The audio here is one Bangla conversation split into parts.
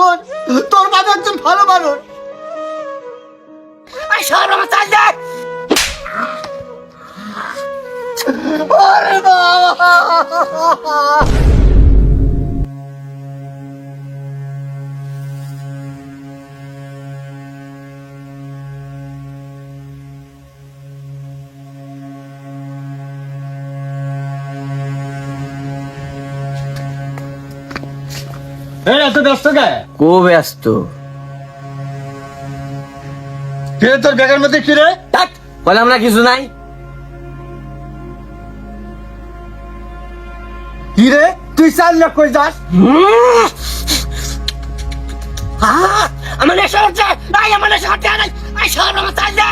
কর তোর বাবা একজন ভালো মানুষ। ওরে বাবা। এত ব্যস্ত কে? কো ব্যস্ত। কে তোর ব্যাগের মধ্যে কি রে? থাক বললাম না কিছু নাই। কি রে? তুই চার লাখ কই যাস? আমার নেশা হচ্ছে। আমার নেশা হচ্ছে নাই আই সর আমার চাল দে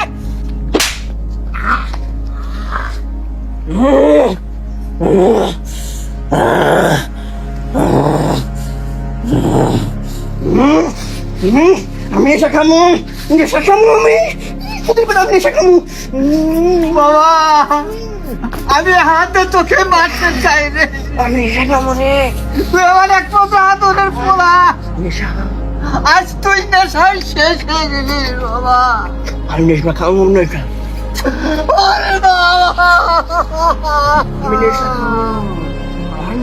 আমি নেশা খামু নেশা খামু আমি। তোদের আমি নেশা খামু। বাবা আমি হাতে চোখে মারতে চাই রে। আমি নেশা খামু রে। তুই আমার এক পথে হাত ওদের পোলা। নেশা আজ তুই নেশায় শেষ হয়ে গেলি বাবা। আমি নেশা খামু নেশা। ওরে বাবা আমি নেশা আমি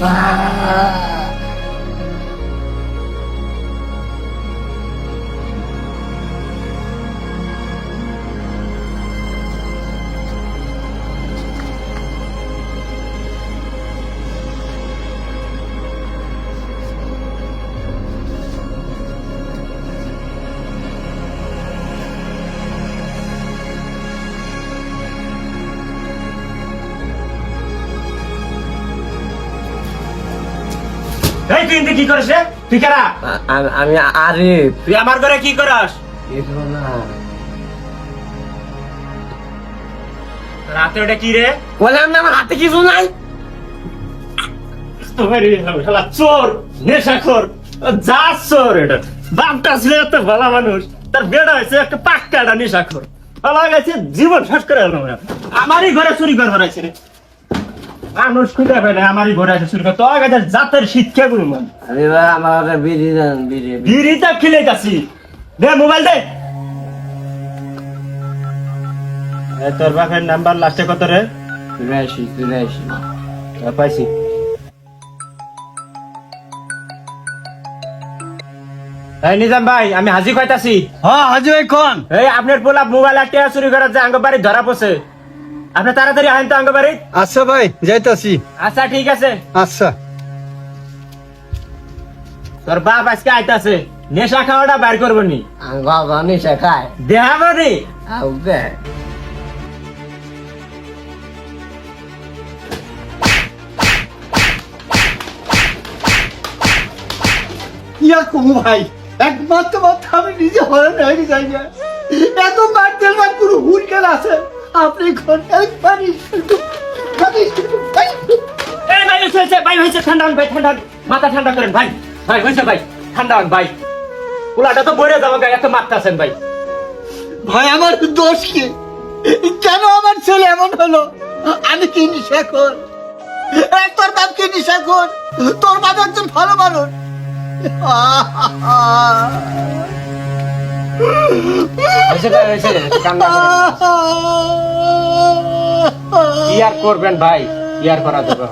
নেশা এই তুই কি করিস রে? তুই কারা? আমি আরিফ। তুই আমার ঘরে কি করস? রাতে ওটা কি রে? বললাম না আমার হাতে কিছু নাই। চোর নেশাখোর যা চোর এটা। বাপটা ছিল এত ভালো মানুষ তার বেড়া হয়েছে একটা পাক্কা নেশাখোর। ভালো গেছে জীবন শেষ করে আমারই ঘরে চুরি করে রে। মানুষ খুঁজে পেলে আমারই ঘরে আছে চুরি তো আগে জাতের শিক্ষা গুরু মান আরে ভাই আমার বিড়ি দেন বিড়ি বিড়ি। বিড়িটা খিলে গেছি। দে মোবাইল দে। তোর বাপের নাম্বার লাস্টে কত রে? পাইছি। এই নিজাম ভাই আমি হাজি কইতাছি। হ্যাঁ হাজি ভাই কোন? এই আপনার পোলা মোবাইল একটা চুরি করার যে আঙ্গ বাড়ি ধরা পড়ছে। আপনি তাড়াতাড়ি আহেন তো আঙ্গ বাড়ি আচ্ছা ভাই যাইতাছি। আচ্ছা ঠিক আছে। আচ্ছা। তোর বাপ আজকে আইতাছে নেশা খাওয়াটা বাইর করব নি। আমি বাবা নিশা খায়? দেখাবো নি ইয়া কমু ভাই? একমাত্র মাত্র আমি নিজে হরে হয়ে যাই এত মার দেওয়ার কোনো হুল গেল আছে? আপনি এই ভাই হয়েছে ভাই হয়েছে ঠান্ডা ভাই ঠান্ডা মাথা ঠান্ডা করেন ভাই ভাই হয়েছে ভাই ঠান্ডা ভাই। পোলাটা তো বইরে যাব গায়ে এত মারতেছেন ভাই। ভাই আমার দোষ কি? কেন আমার ছেলে এমন হলো? আমি কি নিশা কর? এই তোর বাপ কি নিশা কর? তোর বাপ একজন ভালো মানুষ। করবেন ভাই? করা যাবে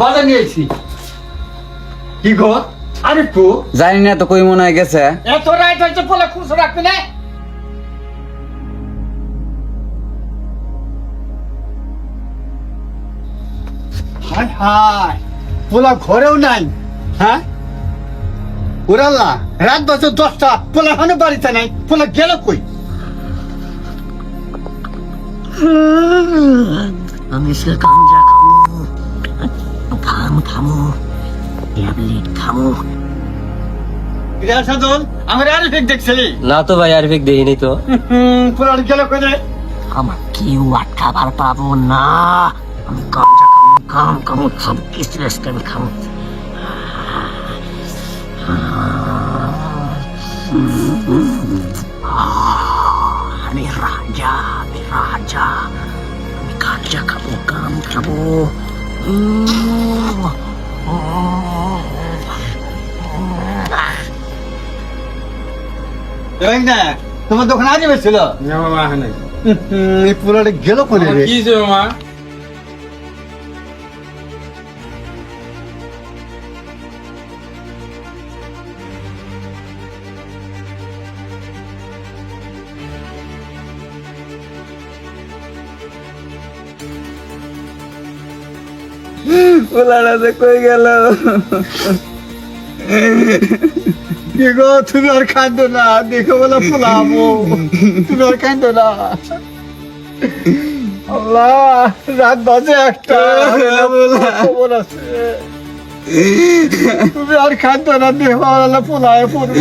বাজার নিয়েছি কি গো? আরে জানি না তো কই মনে হয় গেছে। এত রাইট হয়েছে বলে খুশি রাখবি না? হায় পোলা ঘরেও নাই। হ্যাঁ? ওরাল্লা রাত বাজে দশটা পোলা এখনও বাড়িতে নাই পোলা গেল কই? আমি সে গাঞ্জা খামু খাম খামু ট্যাবলেট খামু। রিয়াল সাধন আমার আর দেখছিলি? না তো ভাই আরফিক দেখিনি তো। পোলা গেল কই রে? আমার কেউ আটকাবার পাবো না আমি গাঞ্জা কাম খামু সব কিছু আজকে আমি খামু আমি রাজা আমি রাজা আমি গাঞ্জা খাব গাম খাব তোমার দোকানে আজ ছিল না মামা হ্যাঁ এই পুরাটা গেল কোনে রে কি যে মামা যে কই গেল? কি গো, তুমি আর কান্দো না। দেখো বলে ফুলাবো তুমি আর কান্দো না। আল্লাহ, রাত বাজে একটা। খবর আছে। তুমি আর কান্দো না, দেখো আল্লাহ ফুলায় পড়ব।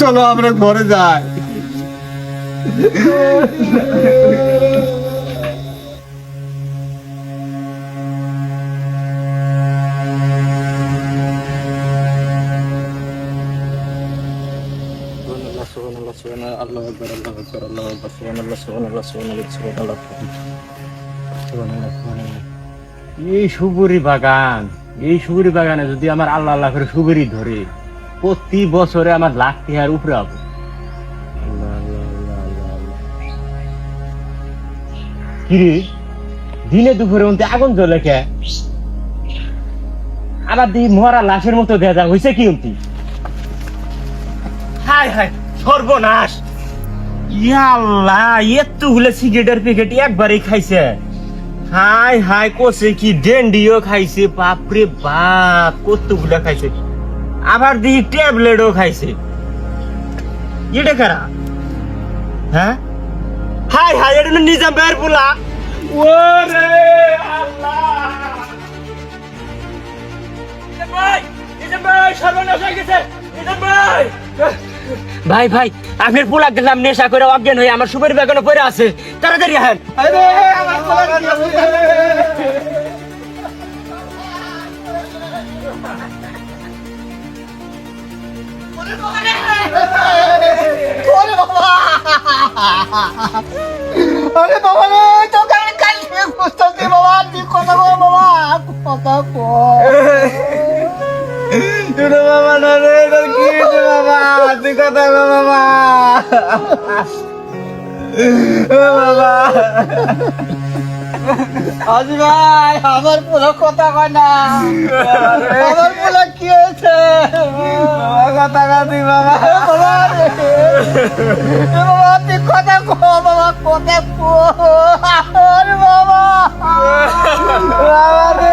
চলো, আমরা ঘরে যাই। এই সুপুরি বাগান, এই সুপুরি বাগানে যদি আমার আল্লাহ আল্লাহ করে সুপুরি ধরে, প্রতি বছরে আমার লাখ টিহার উপরে হব কিরে দিনে দুপুরে মধ্যে আগুন জ্বলে কে? আবার দেখি মরা লাশের মতো দেখা হয়েছে কি উন্তি হাই হাই সর্বনাশ! ইয়াল্লাহ এতগুলো সিগারেটের প্যাকেট একবারই খাইছে। হাই হাই কোসে কি, ডেন্ডিও খাইছে, বাপরে বাপ, কতগুলা খাইছে। আবার দেখি ট্যাবলেটও খাইছে। এটা কারা? হ্যাঁ? হাই হাই, এটা নিজাম ভাইয়ের পোলা। ওরে আল্লাহ। ভাই সর্বনাশ হয়ে গেছে। ভাই। ভাই ভাই আপনার পোলা গেলাম নেশা করে অজ্ঞান হয়ে আমার সুপারি বাগানে পড়ে আছে। তাড়াতাড়ি আহেন। আরে? ওরে বাবা রে তোকে আমি কাল থেকে বাবা? তুই কথা বাবা? কথা ছোট বাবা না রে তোর কি বাবা? তুই কথা বাবা। আজ ভাই আমার পুরো কথা কয় না। আমার পুরো কি হয়েছে? কথা কাতি বাবা। বাবা তুই কথা কো বাবা কথা কো বাবা। বাবা